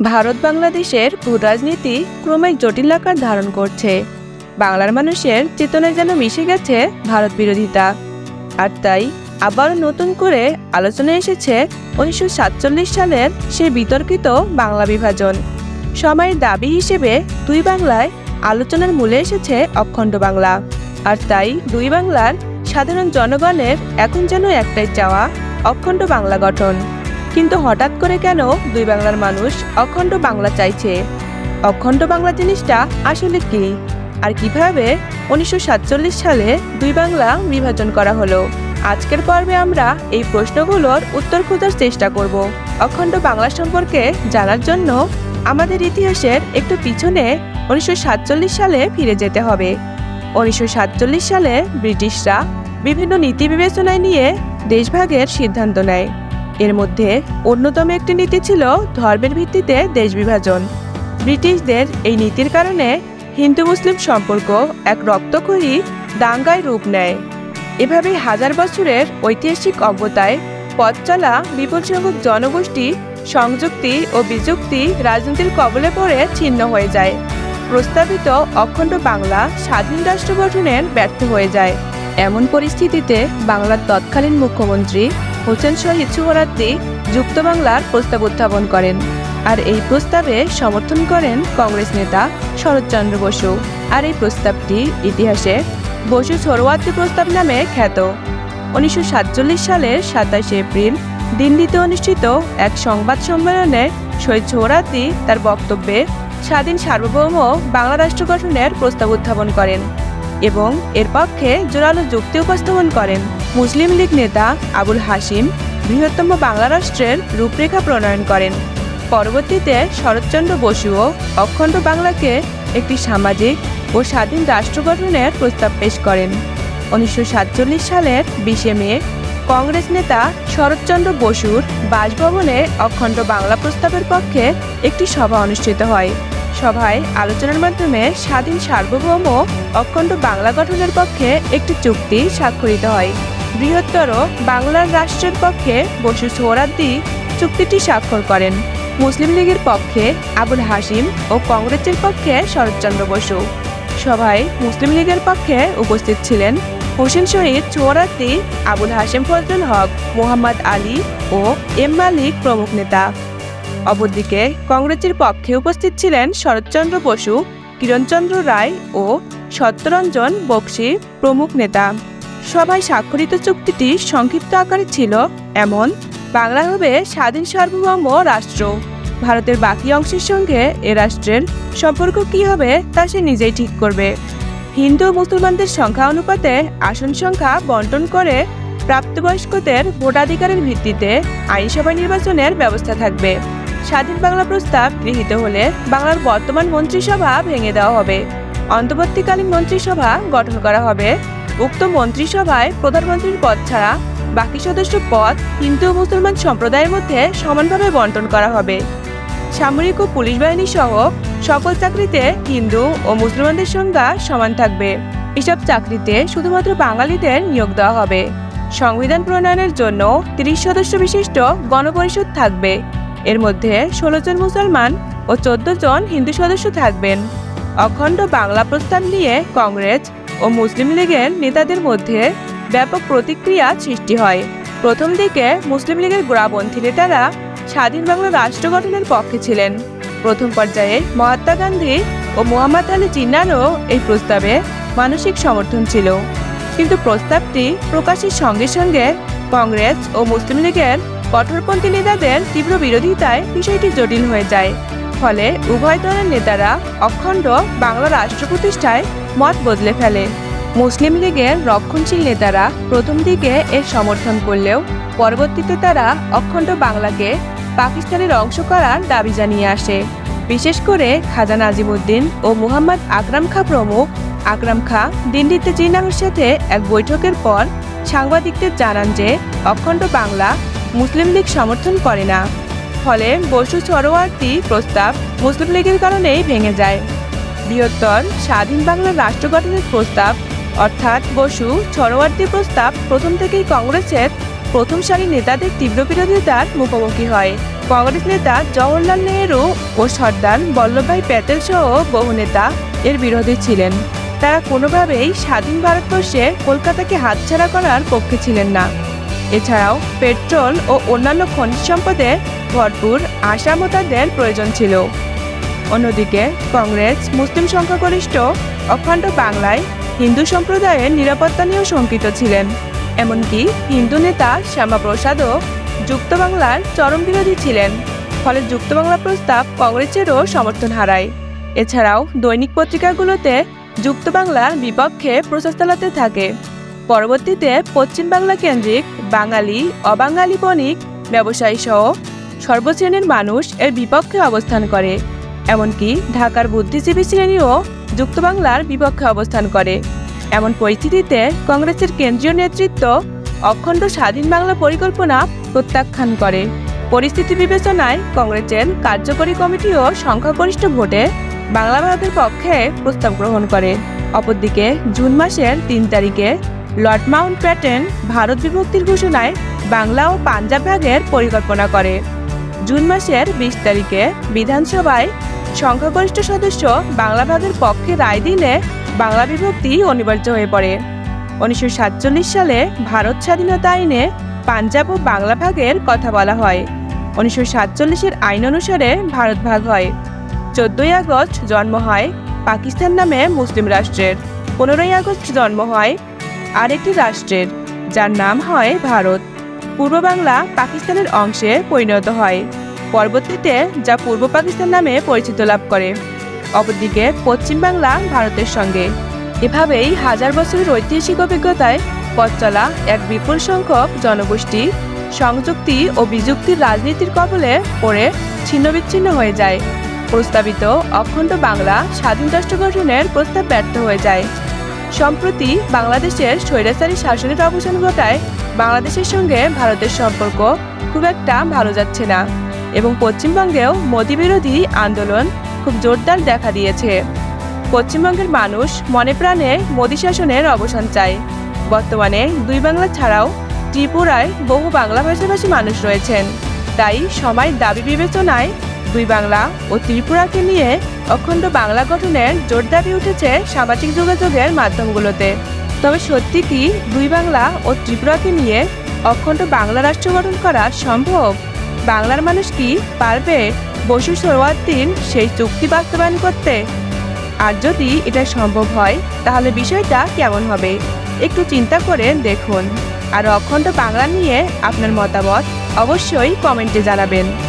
ভারত বাংলাদেশের ভূরাজনীতি ক্রমেই জটিল আকার ধারণ করছে। বাংলার মানুষের চেতনায় যেন মিশে গেছে ভারত বিরোধিতা। আর তাই আবার নতুন করে আলোচনায় এসেছে উনিশশো সাতচল্লিশ সালের সে বিতর্কিত বাংলা বিভাজন। সময়ের দাবি হিসেবে দুই বাংলায় আলোচনার মূলে এসেছে অখণ্ড বাংলা। আর তাই দুই বাংলার সাধারণ জনগণের এখন যেন একটাই চাওয়া, অখণ্ড বাংলা গঠন। কিন্তু হঠাৎ করে কেন দুই বাংলার মানুষ অখণ্ড বাংলা চাইছে? অখণ্ড বাংলা জিনিসটা আসলে কি? আর কীভাবে উনিশশো সাতচল্লিশ সালে দুই বাংলা বিভাজন করা হলো? আজকের পর্বে আমরা এই প্রশ্নগুলোর উত্তর খোঁজার চেষ্টা করব। অখণ্ড বাংলা সম্পর্কে জানার জন্য আমাদের ইতিহাসের একটু পিছনে উনিশশো সাতচল্লিশ সালে ফিরে যেতে হবে। উনিশশো সাতচল্লিশ সালে ব্রিটিশরা বিভিন্ন নীতি বিবেচনায় নিয়ে দেশভাগের সিদ্ধান্ত নেয়। এর মধ্যে অন্যতম একটি নীতি ছিল ধর্মের ভিত্তিতে দেশ বিভাজন। ব্রিটিশদের এই নীতির কারণে হিন্দু মুসলিম সম্পর্ক এক রক্তক্ষয়ী দাঙ্গায় রূপ নেয়। এভাবে হাজার বছরের ঐতিহাসিক অজ্ঞতায় পথ চলা বিপুল সংখ্যক জনগোষ্ঠী, সংযুক্তি ও বিযুক্তি রাজনীতির কবলে পড়ে ছিন্ন হয়ে যায়। প্রস্তাবিত অখণ্ড বাংলা স্বাধীন রাষ্ট্র গঠনের ব্যর্থ হয়ে যায়। এমন পরিস্থিতিতে বাংলার তৎকালীন মুখ্যমন্ত্রী হোসেন শহীদ সুহরাদ্দি যুক্ত বাংলার প্রস্তাব উত্থাপন করেন। আর এই প্রস্তাবে সমর্থন করেন কংগ্রেস নেতা শরৎচন্দ্র বসু। আর এই প্রস্তাবটি ইতিহাসে বসু সরোয়ার্দী প্রস্তাব নামে খ্যাত। উনিশশো সাতচল্লিশ সালের সাতাশে এপ্রিল দিল্লিতে অনুষ্ঠিত এক সংবাদ সম্মেলনে শহীদ সোহরাদ্দি তার বক্তব্যে স্বাধীন সার্বভৌম বাংলা রাষ্ট্র গঠনের প্রস্তাব উত্থাপন করেন এবং এর পক্ষে জোরালো যুক্তি উপস্থাপন করেন। মুসলিম লীগ নেতা আবুল হাসিম বৃহত্তম বাংলা রাষ্ট্রের রূপরেখা প্রণয়ন করেন। পরবর্তীতে শরৎচন্দ্র বসুও অখণ্ড বাংলাকে একটি সামাজিক ও স্বাধীন রাষ্ট্র গঠনের প্রস্তাব পেশ করেন। উনিশশো সাতচল্লিশ সালের বিশে মে কংগ্রেস নেতা শরৎচন্দ্র বসুর বাসভবনে অখণ্ড বাংলা প্রস্তাবের পক্ষে একটি সভা অনুষ্ঠিত হয়। সভায় আলোচনার মাধ্যমে স্বাধীন সার্বভৌম অখণ্ড বাংলা গঠনের পক্ষে একটি চুক্তি স্বাক্ষরিত হয়। বৃহত্তর বাংলার রাষ্ট্রের পক্ষে বসু সোহরাদ্দি চুক্তিটি স্বাক্ষর করেন। মুসলিম লীগের পক্ষে আবুল হাসিম ও কংগ্রেসের পক্ষে শরৎচন্দ্র বসু। সভায় মুসলিম লীগের পক্ষে উপস্থিত ছিলেন হোসেন শহীদ চৌরাত্তি আবুল হাসিম ফজলুল হক, মোহাম্মদ আলী ও এম মালিক প্রমুখ নেতা। অপরদিকে কংগ্রেসের পক্ষে উপস্থিত ছিলেন শরৎচন্দ্র বসু, কিরণচন্দ্র রায় ও সত্যরঞ্জন বক্সি প্রমুখ নেতা। সভায় স্বাক্ষরিত চুক্তিটি সংক্ষিপ্ত আকারে ছিল এমন বাংলা হবে স্বাধীন সার্বভৌম রাষ্ট্র। ভারতের বাকি অংশের সঙ্গে এ রাষ্ট্রের সম্পর্ক কি হবে তা সে নিজেই ঠিক করবে। হিন্দু মুসলমানদের সংখ্যা অনুপাতে আসন সংখ্যা বন্টন করে প্রাপ্তবয়স্কদের ভোটাধিকারের ভিত্তিতে আইনসভা নির্বাচনের ব্যবস্থা থাকবে। স্বাধীন বাংলা প্রস্তাব গৃহীত হলে বাংলার বর্তমান মন্ত্রিসভা ভেঙে দেওয়া হবে। অন্তর্বর্তীকালীন মন্ত্রিসভা গঠন করা হবে। উক্ত মন্ত্রিসভায় প্রধানমন্ত্রীর পদ ছাড়া বাকি সদস্য পদ হিন্দু ও মুসলমান সম্প্রদায়ের মধ্যে সমানভাবে বন্টন করা হবে। সামরিক ও পুলিশ বাহিনী সহ সকল চাকরিতে হিন্দু ও মুসলমানদের সংখ্যা সমান থাকবে। এসব চাকরিতে শুধুমাত্র বাঙালিদের নিয়োগ দেওয়া হবে। সংবিধান প্রণয়নের জন্য তিরিশ সদস্য বিশিষ্ট গণপরিষদ থাকবে। এর মধ্যে ষোলো জন মুসলমান ও চোদ্দ জন হিন্দু সদস্য থাকবেন। অখণ্ড বাংলা প্রস্তাব নিয়ে কংগ্রেস ও মুসলিম লীগের নেতাদের মধ্যে ব্যাপক প্রতিক্রিয়া সৃষ্টি হয়। প্রথম দিকে মুসলিম লীগের গোড়াপন্থী নেতারা স্বাধীন বাংলা রাষ্ট্র গঠনের পক্ষে ছিলেন। প্রথম পর্যায়ে মহাত্মা গান্ধী ও মোহাম্মদ আলী জিন্নারও এই প্রস্তাবে মানসিক সমর্থন ছিল। কিন্তু প্রস্তাবটি প্রকাশের সঙ্গে সঙ্গে কংগ্রেস ও মুসলিম লীগের কঠোরপন্থী নেতাদের তীব্র বিরোধিতায় বিষয়টি জটিল হয়ে যায়। ফলে উভয় দলের নেতারা অখণ্ড বাংলা রাষ্ট্র প্রতিষ্ঠায় মত বদলে ফেলে। মুসলিম লীগের রক্ষণশীল নেতারা প্রথম দিকে এর সমর্থন করলেও পরবর্তীতে তারা অখণ্ড বাংলাকে পাকিস্তানের অংশ করার দাবি জানিয়ে আসে। বিশেষ করে খাজা নাজিমুদ্দিন ও মুহাম্মদ আকরাম খা প্রমুখ আকরাম খা দিল্লিতে জিন্নাহর সাথে এক বৈঠকের পর সাংবাদিকদের জানান যে অখণ্ড বাংলা মুসলিম লীগ সমর্থন করে না। ফলে বসু সরোয়ার্দী প্রস্তাব মুসলিম লীগের কারণেই ভেঙে যায়। বৃহত্তর স্বাধীন বাংলার রাষ্ট্র গঠনের প্রস্তাব, অর্থাৎ বসু সরোয়ার্দী প্রস্তাব প্রথম থেকেই কংগ্রেসের প্রথম সারির নেতাদের তীব্র বিরোধিতার মুখোমুখি হয়। কংগ্রেস নেতা জওহরলাল নেহরু ও সর্দার বল্লভভাই প্যাটেল সহ বহু নেতা এর বিরোধী ছিলেন। তারা কোনোভাবেই স্বাধীন ভারতবর্ষে কলকাতাকে হাতছাড়া করার পক্ষে ছিলেন না। এছাড়াও পেট্রোল ও অন্যান্য খনিজ সম্পদে ভরপুর আসাম তাদের প্রয়োজন ছিল। অন্যদিকে কংগ্রেস, মুসলিম সংখ্যাগরিষ্ঠ, অখণ্ড বাংলায় হিন্দু সম্প্রদায়ের নিরাপত্তা নিয়েও শঙ্কিত ছিলেন। এমনকি হিন্দু নেতা শ্যামাপ্রসাদও যুক্ত বাংলার চরম বিরোধী ছিলেন, ফলে যুক্ত বাংলা প্রস্তাব কংগ্রেসেরও সমর্থন হারায়। এছাড়াও দৈনিক পত্রিকাগুলোতে যুক্ত বাংলার বিপক্ষে প্রচার চালাতে থাকে। পরবর্তীতে পশ্চিম বাংলা কেন্দ্রিক বাঙালি, অবাঙালি বণিক ব্যবসায়ী সহ সর্বশ্রেণীর মানুষ এর বিপক্ষে অবস্থান করে। এমনকি ঢাকার বুদ্ধিজীবী শ্রেণীও যুক্ত বাংলার বিপক্ষে অবস্থান করে। এমন পরিস্থিতিতে কংগ্রেসের কেন্দ্রীয় নেতৃত্ব অখণ্ড স্বাধীন বাংলা পরিকল্পনা প্রত্যাখ্যান করে। পরিস্থিতি বিবেচনায় কংগ্রেসের কার্যকরী কমিটিও সংখ্যাগরিষ্ঠ ভোটে বাংলা ভারতের পক্ষে প্রস্তাব গ্রহণ করে। অপরদিকে জুন মাসের তিন তারিখে লর্ড মাউন্ট প্যাটেন ভারত বিভক্তির ঘোষণায় বাংলা ও পাঞ্জাব ভাগের পরিকল্পনা করে। জুন মাসের বিশ তারিখে বিধানসভায় সংখ্যাগরিষ্ঠ সদস্য বাংলা ভাগের পক্ষে রায় দিলে বাংলা বিভক্তি অনিবার্য হয়ে পড়ে। উনিশশো সাতচল্লিশ সালে ভারত স্বাধীনতা আইনে পাঞ্জাব ও বাংলা ভাগের কথা বলা হয়। উনিশশো সাতচল্লিশের আইন অনুসারে ভারত ভাগ হয়। চোদ্দই আগস্ট জন্ম হয় পাকিস্তান নামে মুসলিম রাষ্ট্রের। পনেরোই আগস্ট জন্ম হয় আরেকটি রাষ্ট্রের, যার নাম হয় ভারত। পূর্ব বাংলা পাকিস্তানের অংশে পরিণত হয়। পরবর্তীতে যা পূর্ব পাকিস্তান নামে পরিচিত লাভ করে, অপরদিকে পশ্চিম বাংলা ভারতের সঙ্গে। এভাবেই হাজার বছরের ঐতিহাসিক অভিজ্ঞতায় পথ চলা এক বিপুল সংখ্যক জনগোষ্ঠী, সংযুক্তি ও বিযুক্তির রাজনীতির কবলে পড়ে ছিন্নবিচ্ছিন্ন হয়ে যায়। প্রস্তাবিত অখণ্ড বাংলা স্বাধীন রাষ্ট্র গঠনের প্রস্তাব ব্যর্থ হয়ে যায়। সম্প্রতি বাংলাদেশের স্বৈরাচারী শাসনের অবসান ঘটায় বাংলাদেশের সঙ্গে ভারতের সম্পর্ক খুব একটা ভালো যাচ্ছে না। এবং পশ্চিমবঙ্গেও মোদী বিরোধী আন্দোলন খুব জোরদার দেখা দিয়েছে। পশ্চিমবঙ্গের মানুষ মনে প্রাণে মোদী শাসনের অবসান চায়। বর্তমানে দুই বাংলা ছাড়াও ত্রিপুরায় বহু বাংলা ভাষাভাষী মানুষ রয়েছেন। তাই সময় দাবি বিবেচনায় দুই বাংলা ও ত্রিপুরাকে নিয়ে অখণ্ড বাংলা গঠনের জোর দাবি উঠেছে সামাজিক যোগাযোগের মাধ্যমগুলোতে। তবে সত্যি কি দুই বাংলা ও ত্রিপুরাকে নিয়ে অখণ্ড বাংলা রাষ্ট্র গঠন করা সম্ভব? বাংলার মানুষ কি পারবে বসু সোহরাওয়ার্দীর সেই চুক্তি বাস্তবায়ন করতে? আর যদি এটা সম্ভব হয়, তাহলে বিষয়টা কেমন হবে? একটু চিন্তা করে দেখুন। আর অখণ্ড বাংলা নিয়ে আপনার মতামত অবশ্যই কমেন্টে জানাবেন।